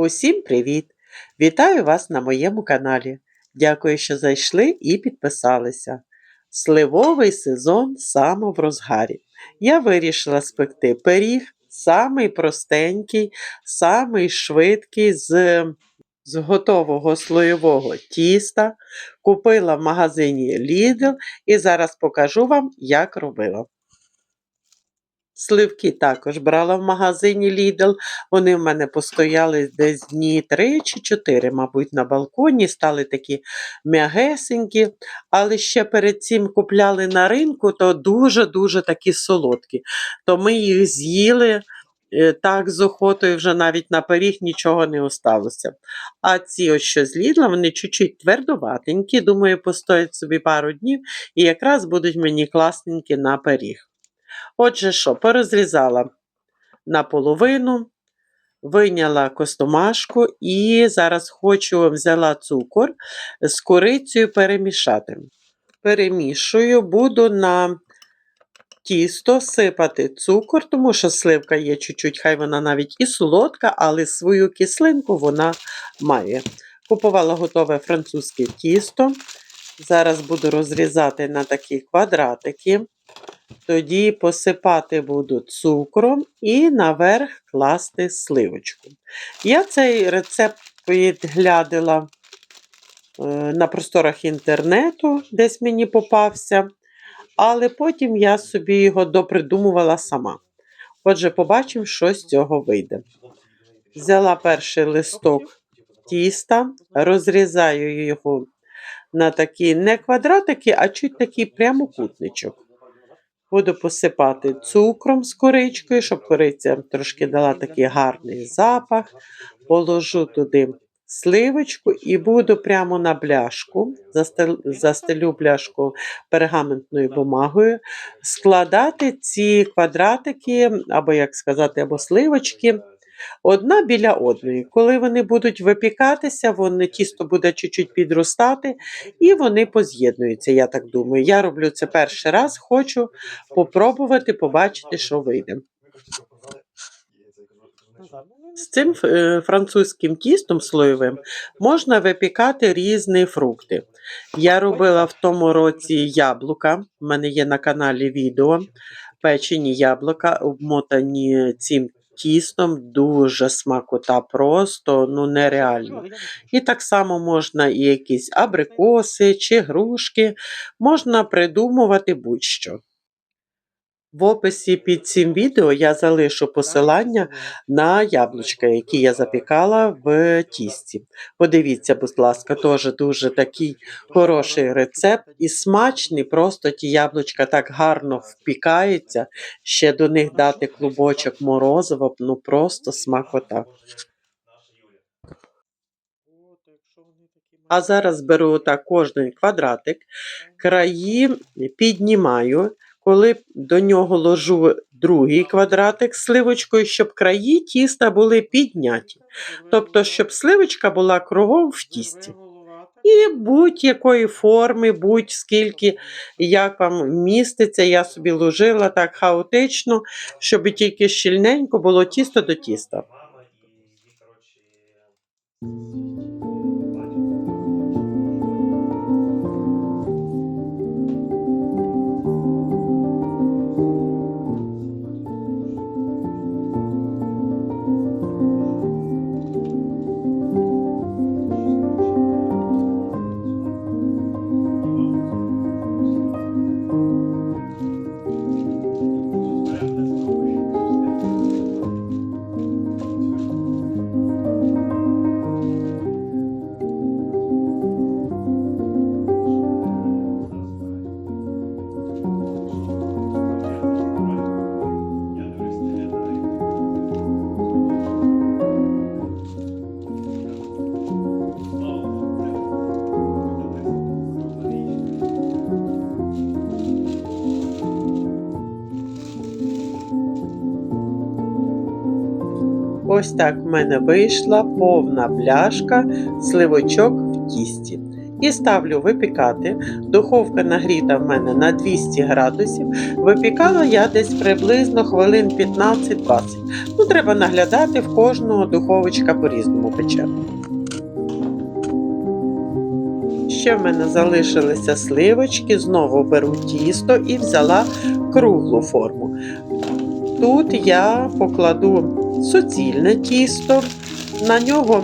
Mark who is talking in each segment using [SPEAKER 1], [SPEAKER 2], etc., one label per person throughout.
[SPEAKER 1] Усім привіт! Вітаю вас на моєму каналі. Дякую, що зайшли і підписалися. Сливовий сезон саме в розгарі. Я вирішила спекти пиріг, самий простенький, самий швидкий з, з готового слоєвого тіста. Купила в магазині Lidl і зараз покажу вам, як робила. Сливки також брала в магазині Lidl. Вони в мене постояли десь дні 3 чи 4, мабуть, на балконі, стали такі м'ягесенькі, але ще перед цим купляли на ринку, то дуже-дуже такі солодкі. То ми їх з'їли е, так з охотою, вже навіть на пиріг нічого не осталося. А ці ось що з Lidl, вони чуть-чуть твердоватенькі, думаю, постоять собі пару днів і якраз будуть мені класненькі на пиріг. Отже, що, порозрізала наполовину, вийняла костомашку і зараз хочу взяла цукор з корицею перемішати. Перемішую, буду на тісто сипати цукор, тому що сливка є чуть-чуть, хай вона навіть і солодка, але свою кислинку вона має. Купувала готове французьке тісто. Зараз буду розрізати на такі квадратики. Тоді посипати буду цукром і наверх класти сливочку. Я цей рецепт підглядила е, на просторах інтернету, десь мені попався, але потім я собі його допридумувала сама. Отже, побачимо, що з цього вийде. Взяла перший листок тіста, розрізаю його на такі не квадратики, а чуть такий прямокутничок. Буду посипати цукром з коричкою, щоб кориця трошки дала такий гарний запах. Положу туди сливочку і буду прямо на бляшку, застелю бляшку пергаментною бумагою, складати ці квадратики, або, як сказати, або сливочки одна біля одної. Коли вони будуть випікатися, вони тісто буде чуть-чуть підростати і вони поз'єднуються, я так думаю. Я роблю це перший раз, хочу попробувати, побачити, що вийде. З цим е, французьким тістом слоєвим можна випікати різні фрукти. Я робила в тому році яблука, в мене є на каналі відео, печені яблука, обмотані цим тістом, дуже смакота, просто ну нереально. І так само можна і якісь абрикоси чи грушки, можна придумувати будь-що. В описі під цим відео я залишу посилання на яблучка, які я запікала в тісті. Подивіться, будь ласка, теж дуже такий хороший рецепт і смачний, просто ті яблучка так гарно впікаються, ще до них дати клубочок морозива, ну просто смакота. А зараз беру так кожний квадратик, краї піднімаю коли до нього ложу другий квадратик сливочкою, щоб краї тіста були підняті. Тобто, щоб сливочка була кругом в тісті. І будь-якої форми, будь-скільки, як вам міститься, я собі ложила так хаотично, щоб тільки щільненько було тісто до тіста. Ось так в мене вийшла повна пляшка сливочок в тісті. і ставлю випікати. Духовка нагріта в мене на 200 градусів. Випікала я десь приблизно хвилин 15-20. Ну, треба наглядати в кожного духовочка по-різному пече. Ще в мене залишилися сливочки, знову беру тісто і взяла круглу форму. Тут я покладу суцільне тісто, на нього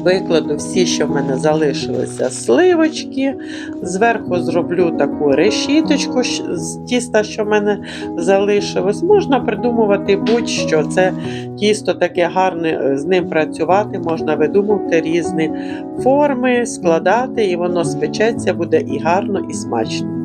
[SPEAKER 1] викладу всі, що в мене залишилися сливочки. Зверху зроблю таку решіточку з тіста, що в мене залишилось. Можна придумувати будь-що. Це тісто таке гарне, е, з ним працювати, можна видумувати різні форми, складати, і воно спечеться, буде і гарно, і смачно.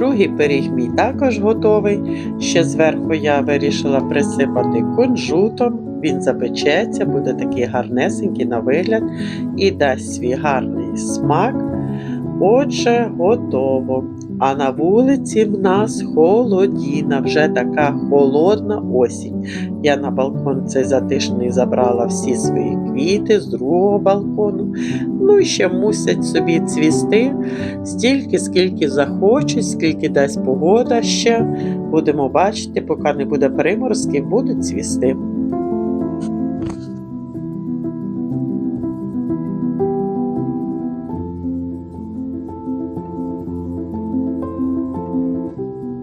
[SPEAKER 1] Другий пиріг мій також готовий. Ще зверху я вирішила присипати кунжутом. Він запечеться, буде такий гарнесенький на вигляд і дасть свій гарний смак. Отже, готово. А на вулиці в нас холодіна, вже така холодна осінь. Я на балкон цей затишний забрала всі свої квіти з другого балкону. Ну і ще мусять собі цвісти стільки, скільки захочуть, скільки дасть погода ще. Будемо бачити, поки не буде приморозків, будуть цвісти.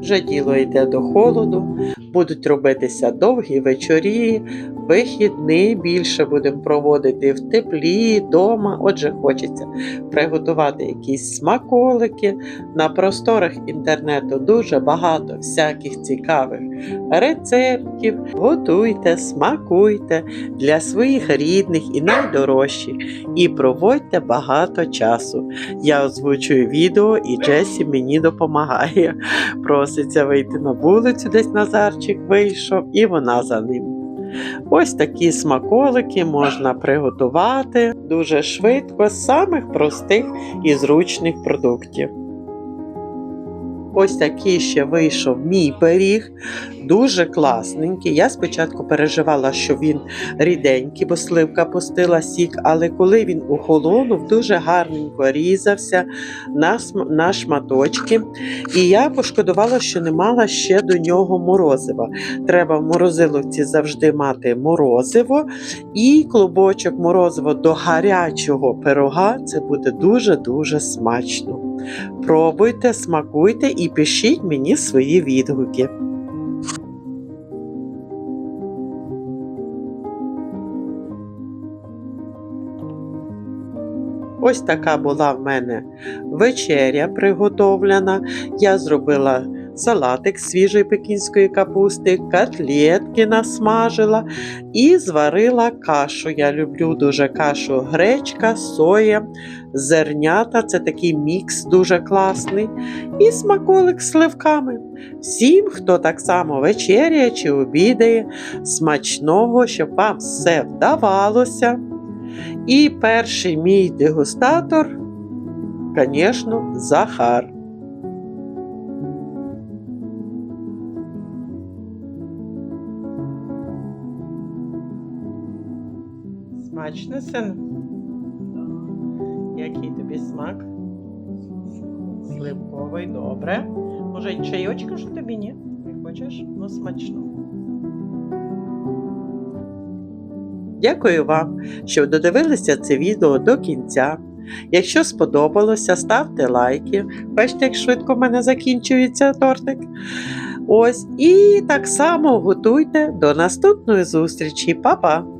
[SPEAKER 1] Вже діло йде до холоду, будуть робитися довгі вечорі, вихідні більше будемо проводити в теплі, вдома. Отже, хочеться приготувати якісь смаколики. На просторах інтернету дуже багато всяких цікавих рецептів. Готуйте, смакуйте для своїх рідних і найдорожчих. І проводьте багато часу. Я озвучую відео, і Джесі мені допомагає. Проситься вийти на вулицю, десь Назарчик вийшов, і вона за ним. Ось такі смаколики можна приготувати дуже швидко з самих простих і зручних продуктів. Ось такий ще вийшов мій пиріг, дуже класненький. Я спочатку переживала, що він ріденький, бо сливка пустила сік, але коли він охолонув, дуже гарненько різався на, на шматочки. І я пошкодувала, що не мала ще до нього морозива. Треба в морозиловці завжди мати морозиво і клубочок морозиво до гарячого пирога. Це буде дуже-дуже смачно. Пробуйте, смакуйте і пишіть мені свої відгуки. Ось така була в мене вечеря приготовлена. Я зробила салатик свіжої пекінської капусти, котлетки насмажила і зварила кашу. Я люблю дуже кашу гречка, соя, зернята. Це такий мікс дуже класний. І смаколик з сливками. Всім, хто так само вечеряє чи обідає, смачного, щоб вам все вдавалося. І перший мій дегустатор, звісно, Захар. Смачно, син? Який тобі смак? Сливковий, добре. Може, і чайочка що тобі ні? Не хочеш? Ну, смачно. Дякую вам, що додивилися це відео до кінця. Якщо сподобалося, ставте лайки. Бачите, як швидко в мене закінчується тортик. Ось, і так само готуйте до наступної зустрічі. Па-па!